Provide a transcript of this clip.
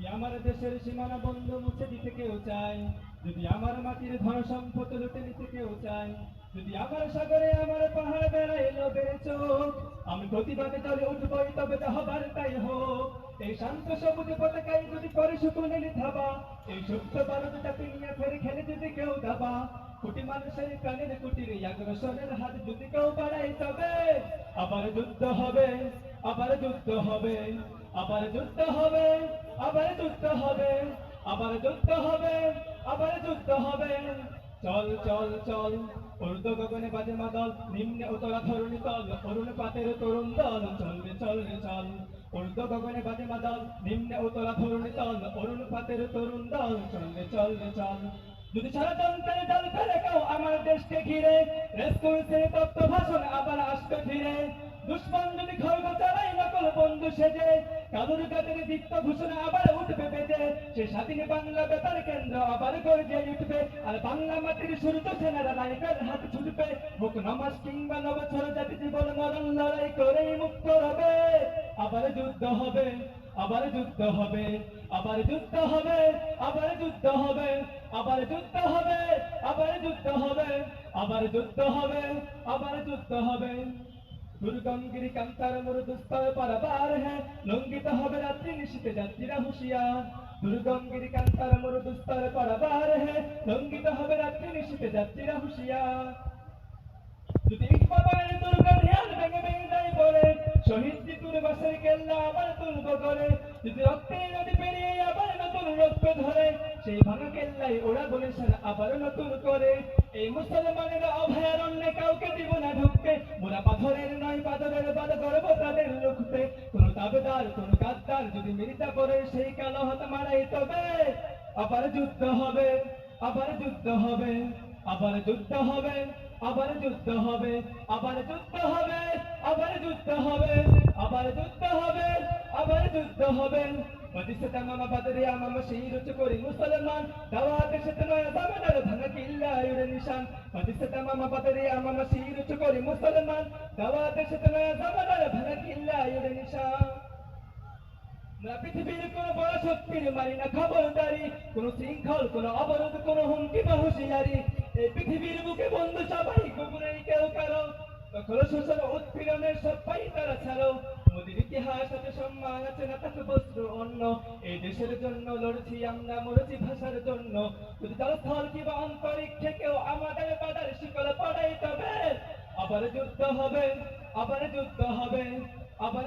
যদি আমার দেশের সীমানা বন্ধ মুছে দিতে কেউ চায়, যদি আমার মাটির ধন সম্পদ লুটে নিতে কেউ চায়, যদি আমার সাগরে আমার পাহাড় বেড়ায় লোভের চোখ, আমি প্রতিবাদে চলে উঠবই, তবে যা হবার তাই হোক। এই শান্ত সবুজ পতাকায় যদি করে শুকুনে ধাবা এই ভারত চাপে নিয়ে ফেরে খেলে যদি কেউ দাবা, কোটি মানুষের প্রাণের কুটির আগ্রসনের হাত যদি কেউ বাড়ায়, তবে আবার যুদ্ধ হবে, আবার যুদ্ধ হবে। আবার যুদ্ধ হবে, আবার যুদ্ধ হবে, আবার যুদ্ধ হবে, আবার যুদ্ধ হবে। চল চল চল, উর্দ গগনে বাজে মাদল, নিম্নে উতরা ধরণী তল অরুণ পাতের তরুণ দল চলবে চলবে চল উর্দ গগনে বাজে মাদল, নিম্নে উতরা ধরণী তল অরুণ পাতের তরুণ দল চলবে চলবে চল রে, চল। যদি সারা ষড়যন্ত্রের দল ফেলে কেউ আমার দেশকে ঘিরে রেস্কুলসের তত্ত্ব, ভাষণ আবার আসবে ফিরে। দুশ্মন যদি খর্গ নকল বন্ধু সেজে কালুর কাদের দীপ্ত ঘোষণা আবার উঠবে বেজে সে স্বাধীন বাংলা বেতার কেন্দ্র আবার গর্জে উঠবে। আর বাংলা মাটির সূর্য সেনারা নায়িকার হাত ছুটবে মুখ নমাস কিংবা নবছর জাতি জীবন মরণ লড়াই করেই মুক্ত হবে। আবার যুদ্ধ হবে, আবার যুদ্ধ হবে, আবার যুদ্ধ হবে, আবার যুদ্ধ হবে, আবার যুদ্ধ হবে, আবার যুদ্ধ হবে, আবার যুদ্ধ হবে, আবার যুদ্ধ হবে। দুর্গমগিরি কান্তার মরুদুস্তর পারাবার হ্যাঁ লঙ্ঘিত হবে রাত্রি নিশীতে যাত্রীরা হুঁশিয়া দুর্গমগিরি কান্তার মরুদুস্তর পারাবার হ্যাঁ লঙ্ঘিত হবে রাত্রি নিশীতে যাত্রীরা হুঁশিয়া যদি ভেঙে ভেঙে যায় শহীদ জিতুর বাসের কেল্লা আবার তুলব করে যদি রক্তের নদী পেরিয়ে আবার নতুন রক্ত ধরে, সেই ভাঙা ওরা বলেছেন আবার নতুন করে। এই মুসলমানের অভয়ারণ্যে দাবেদার কোন গাদ্দার যদি মিলিতা করে সেই কালো হাত মারাই তবে আবার যুদ্ধ হবে, আবার যুদ্ধ হবে, আবার যুদ্ধ হবে, আবার যুদ্ধ হবে, আবার যুদ্ধ হবে, আবার যুদ্ধ হবে, আবার যুদ্ধ হবে, আবার যুদ্ধ হবে। বাদরে সেই করি মুসলমান। সেতে নয় দামেদার ভাঙা কিল্লা ইউরে নিশান। বাদরে সেই করি মুসলমান। নয় কিল্লা ইউরে নিশান। পৃথিবীর কোন বড় শক্তির মারি, না খবরদারি, কোন শৃঙ্খল, কোন অবরোধ, কোন হুমকি বা হুঁশিয়ারি। এই পৃথিবীর বুকে বন্ধু সবাই কুকুরেই কেউ কারও। কখনো শোষণ উৎপীড়নের সবাই তারা ছাড়ো। মোদির ইতিহাস সম্মান আছে, না থাকে বস্ত্র অন্য এই দেশের জন্য লড়ছি আমরা, মরেছি ভাষার জন্য। যদি জলস্থল কিংবা অন্তরিক্ষে কেউ আমাদের বাধার শিকল পড়াই তবে আবার যুদ্ধ হবে, আবার যুদ্ধ হবে, আবার